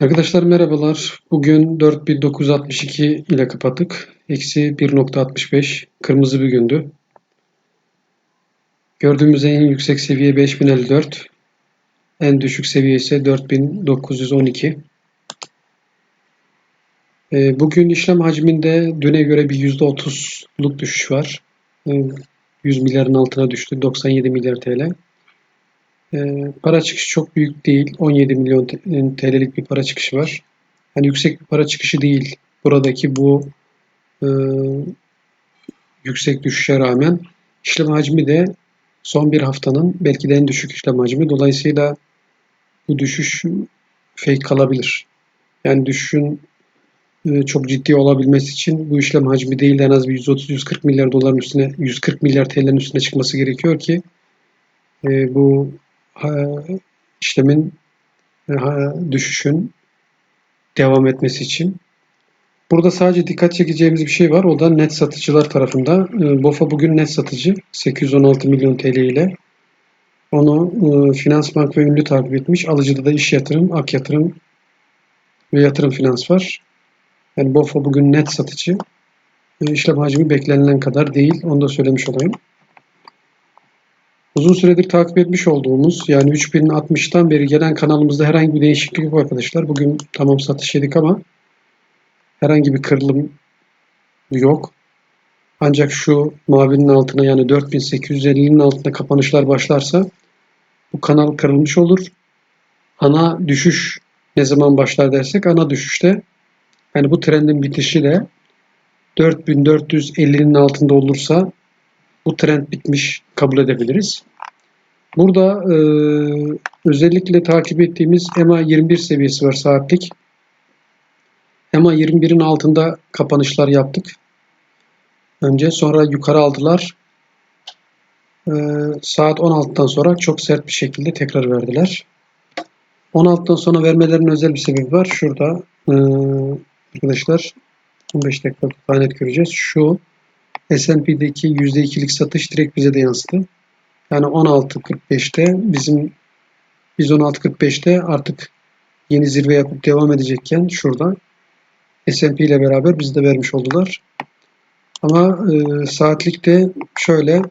Arkadaşlar merhabalar. Bugün 4962 ile kapattık. Eksi 1.65. Kırmızı bir gündü. Gördüğümüz en yüksek seviye 5054. En düşük seviye ise 4912. Ee, Bugün işlem hacminde düne göre bir %30'luk düşüş var. Ee, 100 milyarın altına düştü. 97 milyar TL. Ee, para çıkışı çok büyük değil. 17 milyon TL'lik bir para çıkışı var. Hani yüksek bir para çıkışı değil. Buradaki bu e, yüksek düşüşe rağmen işlem hacmi de son bir haftanın belki de en düşük işlem hacmi. Dolayısıyla bu düşüş fake kalabilir. Yani düşüşün e, çok ciddi olabilmesi için bu işlem hacmi değil de en az bir 130-140 milyar doların üstüne 140 milyar TL'nin üstüne çıkması gerekiyor ki e, bu işlemin düşüşün devam etmesi için. Burada sadece dikkat çekeceğimiz bir şey var. O da net satıcılar tarafında. BOFA bugün net satıcı 816 milyon TL ile. Onu Finansbank ve Ünlü takip etmiş. Alıcıda da iş yatırım, ak yatırım ve yatırım finans var. Yani BOFA bugün net satıcı. İşlem hacmi beklenilen kadar değil. Onu da söylemiş olayım. Uzun süredir takip etmiş olduğumuz yani 3060'tan beri gelen kanalımızda herhangi bir değişiklik yok arkadaşlar. Bugün tamam satış yedik ama herhangi bir kırılım yok. Ancak şu mavinin altına yani 4850'nin altında kapanışlar başlarsa bu kanal kırılmış olur. Ana düşüş ne zaman başlar dersek ana düşüşte yani bu trendin bitişi de 4450'nin altında olursa bu trend bitmiş kabul edebiliriz. Burada e, özellikle takip ettiğimiz EMA 21 seviyesi var saatlik. EMA 21'in altında kapanışlar yaptık. Önce sonra yukarı aldılar. E, saat 16'dan sonra çok sert bir şekilde tekrar verdiler. 16'dan sonra vermelerinin özel bir sebebi var. Şurada e, arkadaşlar 15 dakika daha net göreceğiz. Şu S&P'deki %2'lik satış direkt bize de yansıdı. Yani 16.45'te bizim biz 16.45'te artık yeni zirve yapıp devam edecekken şurada S&P ile beraber bizi de vermiş oldular. Ama e, saatlikte şöyle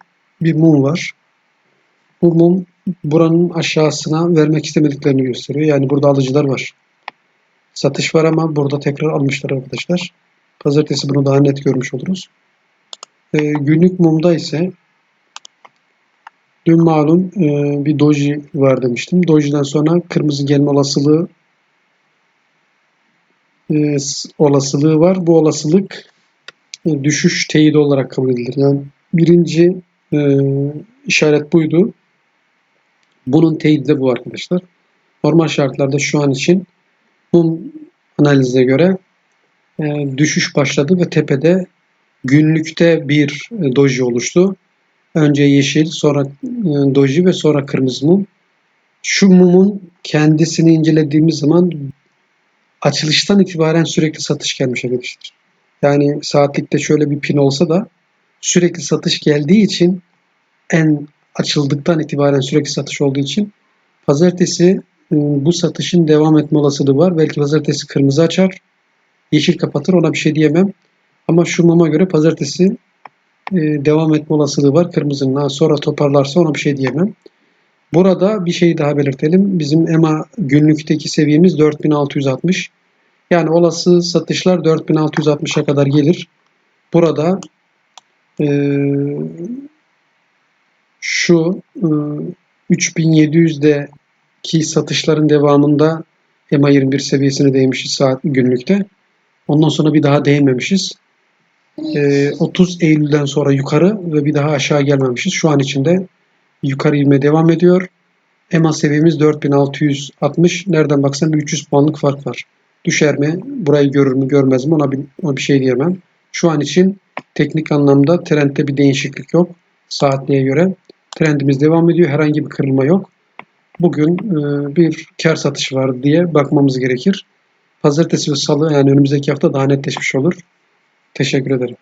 bir mum var. Bu mum buranın aşağısına vermek istemediklerini gösteriyor. Yani burada alıcılar var. Satış var ama burada tekrar almışlar arkadaşlar. Pazartesi bunu daha net görmüş oluruz. E, günlük mumda ise dün malum e, bir doji var demiştim. Doji'den sonra kırmızı gelme olasılığı e, olasılığı var. Bu olasılık e, düşüş teyidi olarak kabul edilir. Yani birinci e, işaret buydu. Bunun teyidi de bu arkadaşlar. Normal şartlarda şu an için mum analize göre e, düşüş başladı ve tepede günlükte bir e, doji oluştu. Önce yeşil, sonra e, doji ve sonra kırmızı mum. Şu mumun kendisini incelediğimiz zaman açılıştan itibaren sürekli satış gelmiş arkadaşlar. Yani saatlikte şöyle bir pin olsa da sürekli satış geldiği için en açıldıktan itibaren sürekli satış olduğu için pazartesi e, bu satışın devam etme olasılığı var. Belki pazartesi kırmızı açar, yeşil kapatır ona bir şey diyemem. Ama şu muma göre pazartesi e, devam etme olasılığı var. Kırmızının sonra toparlarsa ona bir şey diyemem. Burada bir şey daha belirtelim. Bizim EMA günlükteki seviyemiz 4660. Yani olası satışlar 4660'a kadar gelir. Burada e, şu e, 3700'deki satışların devamında EMA 21 seviyesine değmişiz saat günlükte. Ondan sonra bir daha 30 ee, Eylül'den sonra yukarı ve bir daha aşağı gelmemişiz. Şu an içinde yukarı inme devam ediyor. EMA seviyemiz 4660. Nereden baksan 300 puanlık fark var. Düşer mi? Burayı görür mü görmez mi? Ona bir, ona bir şey diyemem. Şu an için teknik anlamda trendde bir değişiklik yok. Saatliğe göre. Trendimiz devam ediyor. Herhangi bir kırılma yok. Bugün e, bir kar satışı var diye bakmamız gerekir. Pazartesi ve salı yani önümüzdeki hafta daha netleşmiş olur. Teşekkür ederim.